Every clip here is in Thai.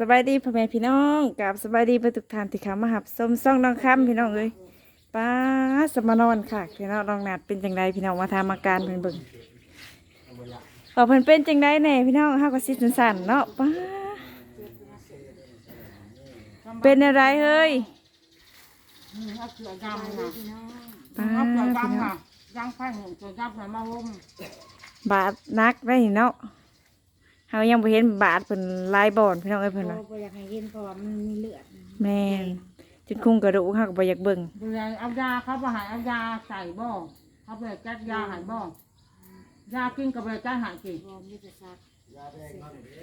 สบายดีพ่อแม่พี่น้องกับสบายดีไปทุกท่านที่เข้ามาหับส้มซ่องน้องคำพี่น้องเอ้ยป้าสมานอนค่ะพี่น้องน้องนัดเป็นจังไดพี่น้องมาทำอาการเพิ่นเบิ่งบอกเพิ่นเป็นจังไดแหน่พี่น้องเฮาก็สิสั่นๆเนาะป้าเป็นอะไรเฮ้ยถ้าเสือดำนะป้าถ้าเสือพี่ดำน้อนะงยังไฟหนึ่งเสือดำนะมาห่มบาดนักได้เนาะ เฮายังบ่เห็นบาดเพิ่นลายบ่อนพี่น้องเอ้ยเพิ่นเราว่าบ่อยากให้เห็นเพราะว่ามันมีเลือดแม่นจนคุงกระดูกเฮาก็บ่อยากเบิ่งเบื่อเอายาเขาไปหายเอายาใส่บ่เขาไปแก้ยาหายบ่ยากินกับไปแก้หายกินรวมที่จะซัก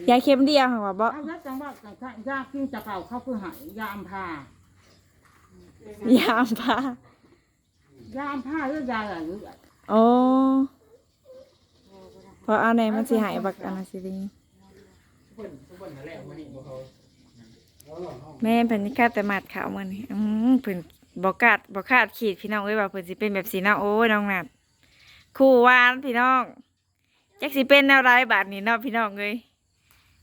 ยาเข็มเดียวค่ะว่าบ่เอายาจังว่าจังค่ะยากินจะเก่าเขาคือหายยาอัมพายาอัมพายาอัมพาหรือยาอะไรหรือโอ้เพราะเอาในมันสิหายบักอันนั้นสิดี แม่เพิ่นนี่คาดแต่หมัดขาวมื้อนี้อืมเพิ่นบ่กาดบ่คาดขีดพี่น้องเอ้ยว่าเพิ่นสิเป็นแบบสีเนาะโอ้ยน้องนัดคู่หวานพี่น้องจักสิเป็นแนวไรบาดนี้เนาะพี่น้องเอ้ย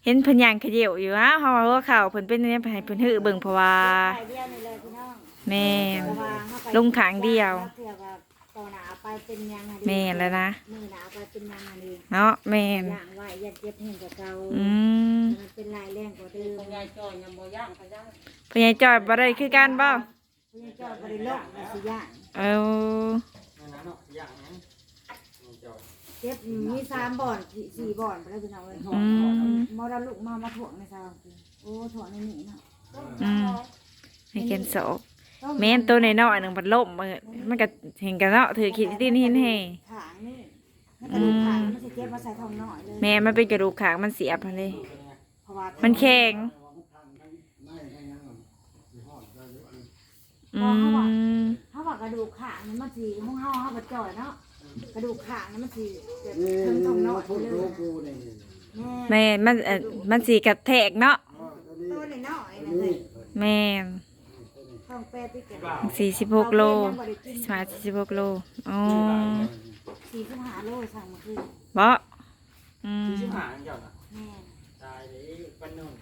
เห็นเพิ่นย่างเขยียวอยู่ฮะเฮาว่าหัวเข่าเพิ่นเป็นอันนี้ให้เพิ่นฮื้อเบิ่งเพราะว่า ไปเดียวนี่เลยพี่น้องแม่นเพราะว่าเฮาไปลงขางเดียวเผื่อว่าต่ อหนาไปเป็นยังไงแม่นแล้วนะ มือหนาไปเป็นยังไงดีเนาะแม่นย่างไว้ยันเจ็บเห็นกับเก่าอืมมันเป็นลายแรงกว่าเดิมคนยายจอยยังบ่ย่างเขาย่างพญายจอยบ่ได้คือกันบ่เพื่อเจ้าบริโลกมันสิย่างเออเจ็บมีสามบ่อนสี่สี่บ่อนไปแล้วพี่น้องเลยอืมมอดลูกมามาถ่วงในซาวโอ้ถ่วงในนี่เนาะอืมให้เกนโศก แม่นตัวน้อยๆหนึ่งพัดลมเออมันก็เห็นกันเนาะถือขีดที่นี่ให้ขางนี่มันกระดูกขางมันสิเจ็บมาใส่ทองน้อยเลยแม่มันเป็นกระดูกขางมันเสียบเลยเพราะว่ามันแข็งอืมเขาว่ากระดูกขาเนี่ยมันสีห้องเฮาเฮาบ่จ่อยเนาะกระดูกขาเนี่ยมันสีแบบถึงทองน้อยเลยแม่แม่นมันเอ่อมันสีกระแทกเนาะตัวน้อยๆนะเลยแม่ นทองแปดที่กันสี่สิบหกโลสมาสี่สิบหกโลอ๋อสี่สิบห้าโลสั่งมาคือบ่อืมแม่ตายเลยปันนุ่น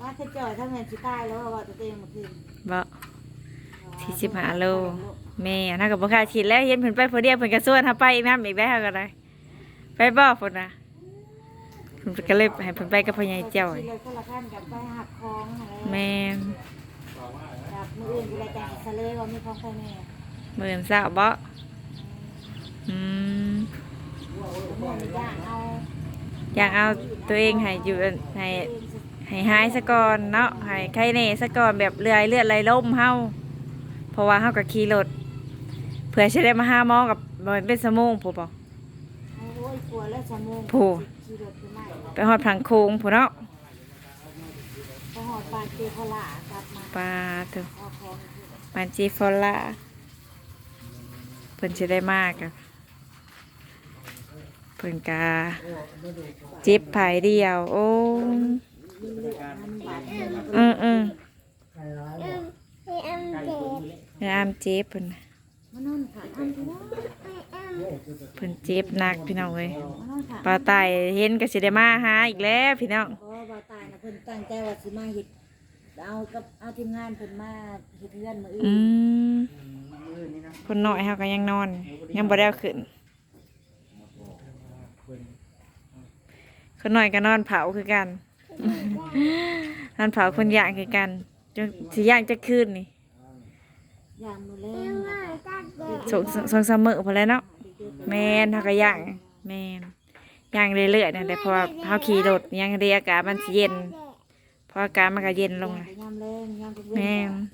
ว่าจะจ่อยถ้าแม่นสิตายแล้วว่าตัวเองมาคือบ่สี่สิบห้าโลแม่น่ากับบ่คาดคิดแล้วเห็นเพิ่นไปผู้เดียวเพิ่นก็ส่วนเฮาไปอีกนำอีกแล้วก็ได้ไปบ่พุ่นน่ะเพิ่นก็เลยให้เพิ่นไปกับพ่อใหญ่จ้อยเลยคน คองอะไรแม่นกับมืออื่นก็เลยจังสะเลยว่ามีของใครแม่มื้อนี้เช้าบ่อืมแม่นี่ย่างเอาอยากเอาตัวเองให้อยู่ให้ให้หายซะก่อนเนาะให้ไข้แน่ซะก่อนแบบเลื่อยเลือดไหลลมเฮาเพราะว่าเฮาก็ขี่รถเผื่อสิได้มาหาหมอกับบ่เป็นสมองผู้บ่โอ้ยกลัวแล้วสมองผู้ขี่รถไปไหนไปฮอดพังโค้งผู้เนาะพอหอดปากเจพลากลับมา ปาเถอะเอาของปานจีฟอลล่าเพิ่นสิได้มากอะเพิ่นกาจิบผายเดียว โอ้มันบาดมืออืมอืมอามเจ็บเพิ่นเพิ่นเจ็บหนักพี่น้องเอ้ยปลาไตเห็นก็สิได้มาหาอีกแล้วพี่น้องเพราะว่าบ่ตนะเพิ่นตั้งใจว่าสิมาเฮ็ด เอากับเอาทีมงานเพิ่นมาเฮ็ดเรือนมื้ออือื่นมคนน้อยเฮาก็ยังนอน ยังบ่ได้เอาขึ้นคนน้อยก็นอนเผาคือกัน นอนเผาคนย่างคือกันจนสิย่างจะคืนนี่ย่างมื้อแลงสองสองสองสามมื้อพอแล้วเนาะแม่นเฮาก็ย่างแม่นย่างเรื่อยๆนั่นแหละเพราะว่าเฮาขี่รถยังเรียอากาศมันสิเย็น เพราะอากาศมันก็เย็นลงย่างนะยามแรงยามกลางแม่วันน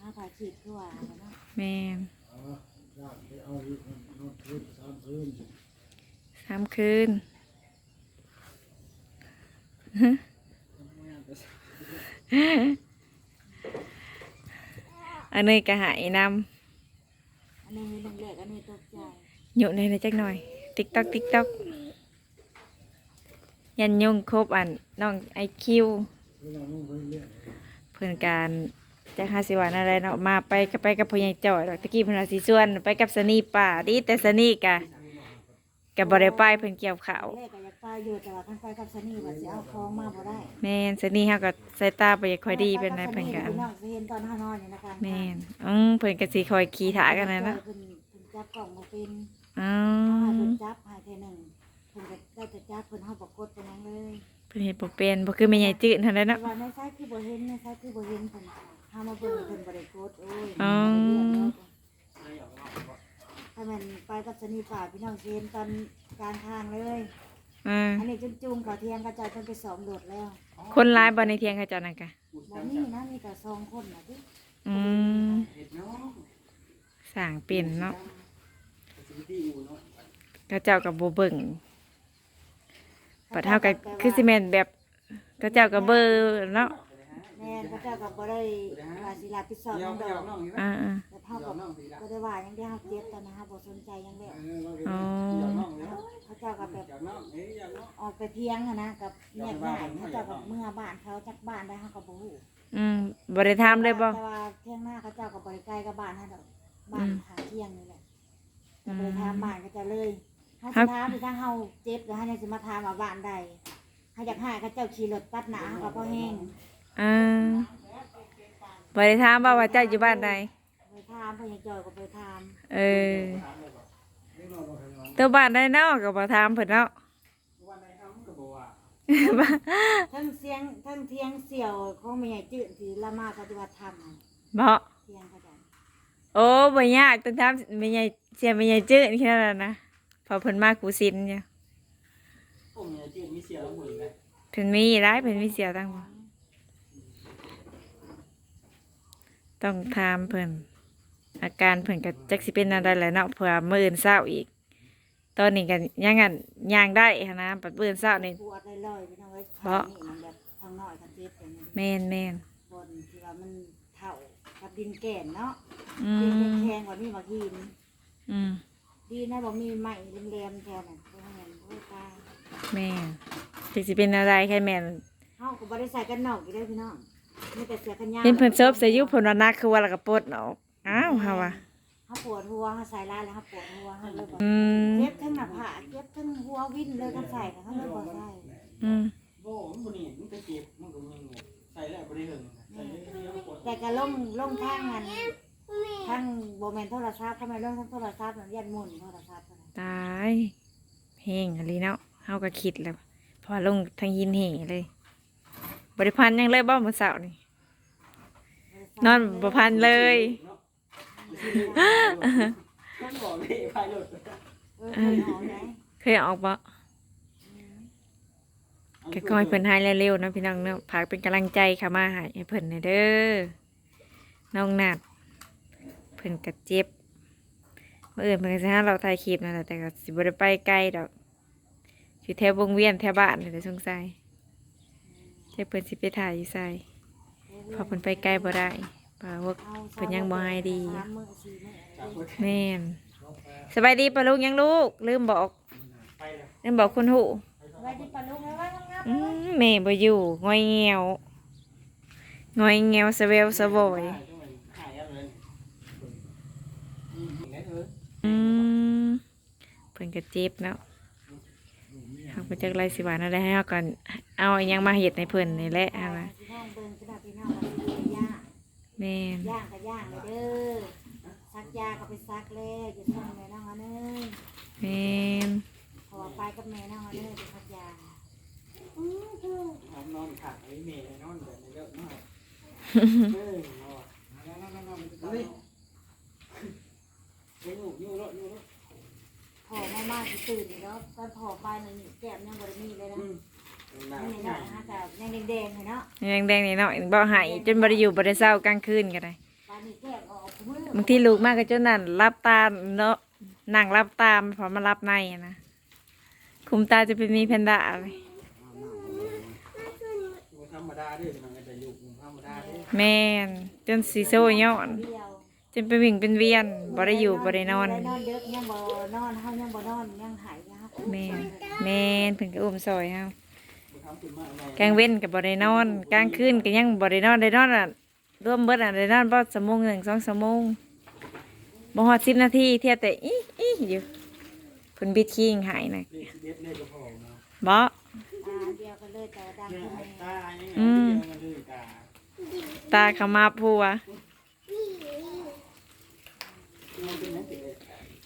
หาผ้าฉีดคือว่าเนาะแม่นสามคืนอันนี้ก็หายนอันนี้เรื่องแรกอันนี้ตกใจำอยู่ในในจักหน่อย ติ๊กตอกติ๊กตอกยันยงครบอันน้องไอคิว เพื่อนการจะหาสิวันอะไรเนาะมาไปก็ไปกับพ่อใหญ่จ่อยดอกตะกี้เพนว่าสิส่วนไปกับสนีป่าดีแต่สนีกะก็บ่ได้ไปเพิ่นเกี่ยวข้าวแรกก็อยากไปอยู่แต่ว่าคันไปกับสนีว่าสิเอาของมาบ่ได้แม่นซะนี่เฮาก็สายตาบ่ค่อยดีเป็นไรเพิ่นก็อันพี่น้องสิเห็นตอนเฮานอนอยู่นะคะแม่นอืมเพิ่นก็สิคอยขี่ถากันนั่นเนาะเพิ่นเพิ่นจับกล่องบ่เป็นอ๋เอาให้อเพิ่นจับให้เทื่อหนึงเพิ่นก็ได้แต่จับเพิ่นเฮาบ่กดไปหยังเลย เพิ่นเฮ็ดบ่เป็นบ่คือแม่ใหญ่จืดเท่านั้นแต่เนาะว่าในไซส์คือบ่เห็นในไซส์คือบ่เห็นเพิ่นเฮามาเบิ่งเพิ่นบ่ได้กดโอ้ยอ๋อไม่ออกนอกบ่ถ้าแม่นไปกับสนีป่าพี่น้องสิเห็นตอนกลางทางเลย อ่าอันนี้จุจูงเขาเทียงกระจายเพิ่นไปสอมโดดแล้วคนร้ายบ่ในเที่ยงเขาเจ้านั่นกะพูดบ่กันมีนะมีแต่สองคนน่ะติอืมเฮ็ดเนาะสร้างเป็นเนาะสิที่อยู่เนาะเขาเจ้าก็บ่เบิ่ง ปัดเฮาก็คือสิแม่นแบบเขาเจ้าก็เบิ่งเนาะแม่นพระเจ้าก็บ่ได้ว่าสิรับผิดชอบเดี๋หยวยังดเดี๋ยวอกน้องนี่อ่านะๆแต่เฮาก็บ่ได้ว่าหยังเดียวเฮาเจ็บตอนนั้นเฮาบ่สนใจหยังแล้วเออเดี๋ยวน้องนี่นะพระเจ้าก็แบบเดี๋ยวน้องเอ้ยเดี๋ยวน้องออกไปเพียงอะนะกับแม่บ้านพระเจ้าก็เมื่อบ้านเขาจักบ้านได้เฮาก็บ่ฮู้อืมบ่ได้ถามเลยบ่แต่ว่าเที่ยงหน้าเขาเจ้าก็บ่ได้ใกล้กับบ้านเฮาดอกบ้านทางเที่ยงนี่แหละก็บ่ได้ถามบ้านเขาเจ้าเลย เฮาสิถามที่ทางเฮาเจ็บแล้วเฮายังสิมาถามว่าบ้านใดเฮาอยากให้เขาเจ้าขี่รถตัดหน้าเฮาก็บ่แห้งอ่าบ่ได้ถามว่าว่าเจ้าอยู่บ้านใดไปถามเพิ่นยังจอยก็ไปถามเออตัวบ้านใดเนาะก็บ่ถามเพิ่นเนาะวันไหนทำก็บอกว่าทั้งเสียงทั้งเทียงเสี่ยวของแม่ใหญ่จืดที่ละมาปฏิบัติธรรมอะบ่เทียงเขาจ้ะโอ้บ่ยากต้องถามแม่ใหญ่เสียแม่ใหญ่จื้อแค่นั้นนะเพอเพิ่นมากูสินอยู่ผมเนี่ยจืดมีเสียแล้วหมดเลยเพิ่นมีหลายเพิ่นมีเสียวตั้งบ่ต้องถามเพิ่นอาการเพิ่นก็จักสิเป็นอะไรแหละเนาะเผื่อมื้ออื่นเช้าอีก ตอนนี้ก็ยังงั้นย่างได้หั้นนะปัดมื้ออื่นเช้านี่ ปวดลอยๆไปทางไว้บ่ขานี่มันแบบทางน้อยกันเจ็บอย่างนี้แม่นแม่นบนที่ว่ามันเท่ากับดินแก่นเนาะอืดินมแข็งๆกว่านี้บางทีอืม ดีนะบ่มีไม้แหลมๆแถวนั้นเพราะงั้นโอ้ยตายแม่นจักสิเป็นอะไรแค่แม่นเฮาก็บ่ได้ใส่กันนอกอยู่เด้อพี่น้องมีแต่เสื้อกันยาวเห็นเพิ่นเซิร์ฟใส่อยู่เพิ่นว่านักคือว่าแล้วก็ปลดออกอ้าวเฮาว่าเฮาปวดหัวเฮาใส่ลายแล้วเฮาปวดหัวเฮาเลยบ่อืมเจ็บทั้งหน้าผากเจ็บทั้งหัววิ่นเลยก็ใส่เฮาเลยบ่ใส่อืมโบ้มันบ่นี่มันก็เจ็บมันก็ยังใส่แล้วบ่ได้หึงใส่เยอะๆปวด แต่ก็ลงลงทางนั้น ทางโบแมนโทรศัพท์ทำไมลงทางโทรศัพท์มันยันหมุนโทรศัพท์เท่านั้นตายเฮงอะไรเนาะเฮาก็คิดแล้ว พอลงทางยินเหเลย บริพันธ์หยังเลยบ่มื้อเช้านี่ นอนบ่พันเลยเนาะต้องบอกเลยพายรถเออเคยหอมไหมเคยออกบ่ก็ขอให้เพิ่นหายเร็วๆเนาะพี่น้องเนาะฝากเป็นกำลังใจเข้ามาให้ให้เพิ่นหน่อยเด้อ น้องนัด เพิ่นก็เจ็บมื้ออื่นเพิ่นก็สิหาเราถ่ายคลิปนั่นแหละแต่ก็สิบ่ได้ไปไกลดอกอยู่แถววงเวียนแถวบ้านนี่แหละสงสัยแต่เพิ่นสิไปถ่ายอยู่ไสเพอเพิ่นไปไกลบ่ได้เพราะว่าเอาเพิ่นยังบ่หายดีสามมื้อสี่มื้ออะไรดิแม่นสบายดีปะลูกยังลูกลืมบอกไปแล้วลืมบอกคุณหูไว้ที่ปลาลูกไว้ไว้งับอืมแม่บ่อยู่งอยเงียวงอยเงียวสะเวลสะโวย หายแล้วเลยอืมงั้นเออ อื มเพิ่นก็เจ็บเนาะเฮาก็จักไรสิว่านั่นแหละให้เฮาก่อนเอาอิหยังมาเฮ็ดให้เพิ่นนี่แหละเอาฮะว่าพี่น้องเบิ่งกระดาษพี่น้องมาดูย่างแม่นย่างก็ย่างเลยเด้อซักยาก็ไปซักแล้วอยู่ซ่อมแม่น้องอันเอ้ยแม่นขอไปกับแม่น้องอันเอ้ยไปซักยาเอานอนขาดไอ้เมย์นอนแบบนี้เยอะมากเออเอาอะนอนนอนนอนเฮ้ยอ ยู่อยู่รถอยู่รถพอมากๆสิตื่นนี่เนาะตอนพอไปนั่นนี่แก้มยังบ่ได้มีเลยนะอืมหนานี่หนาเนาะฮะแต่ยังแดงๆเลยเนาะยังแดงๆนี่เนาะบ่หายจนบ่ได้อยู่บ่ได้เศร้ากลางคืนก็ได้ตอนนี้แก้มออกมือบางทีลูกมากก็จนนั่นรับตาเนาะนั่งรับตามพอมารับในอะนะคุมตาจะเป็นมีแพนด้าเลยธรรมดาด้วยมันก็จะอยู่ธรรมดาด้วยแม่นจนสีโซย้อนเดียว จนไปวิ่งเป็นเวียนบ่ได้อยู่บ่ได้นอนได้นอนเด็กยังบ่นอนเฮายังบ่นอนยังหายยาแม่นแม่นเพิ่นก็อุ้มซอยเฮาทำขึ้นมาอะไรกลางเว้นก็บ่ได้นอนกลางคืนก็ยังบ่ได้นอนได้นอนอะรวมเบิดอะได้นอนบ่ชั่วโมงหนึ่งสองชั่วโมงบ่ฮอด10นาทีเที่ยแต่อีอีอยู่เพิ่นบิดคิงใหายน่ะเลขสิบเอ็ดเลขกระเพาะเนาะบ่ตาเดียวกันเลยแต่ว่าดังเนี่ยขึ้นแม่ตายังไงเดียวกันเลยตาตาขมาพัว มันเป็นนักเตะ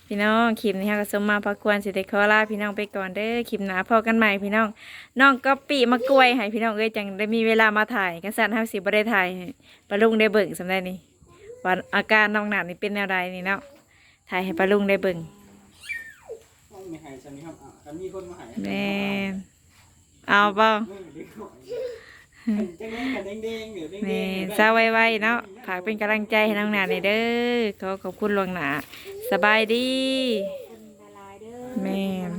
พี่น้องคลิปนี้เฮาก็สมมาพอควรสิได้ขอลาพี่น้องไปก่อนเด้อคลิปหน้าพอกันใหม่พี่น้องน้องก็ปีมากล้วยให้พี่น้องเอ้ยจังได้มีเวลามาถ่ายกันสั่นเฮาสิบ่ได้ถ่ายให้ปาลุงได้เบิ่งสำได้นี่ว่าอาการน้องหนาดนี่เป็นแนวใดนี่เนาะถ่ายให้ปาลุงได้เบิ่งต้องมีหายฉันนี่ครับอะถ้ามีคนมาหายแม่นเอาเปล่าเออเด็กห น่อยจังไงกันแดงๆเดี๋ยวแดงๆแม่เดี๋ยนวซาไวๆเนาะฝากเป็นกำลังใจให้น้องหนาดนี่เด้อขอขอบคุณหลวงหนาสบายดีคนละลายเด้อแม่น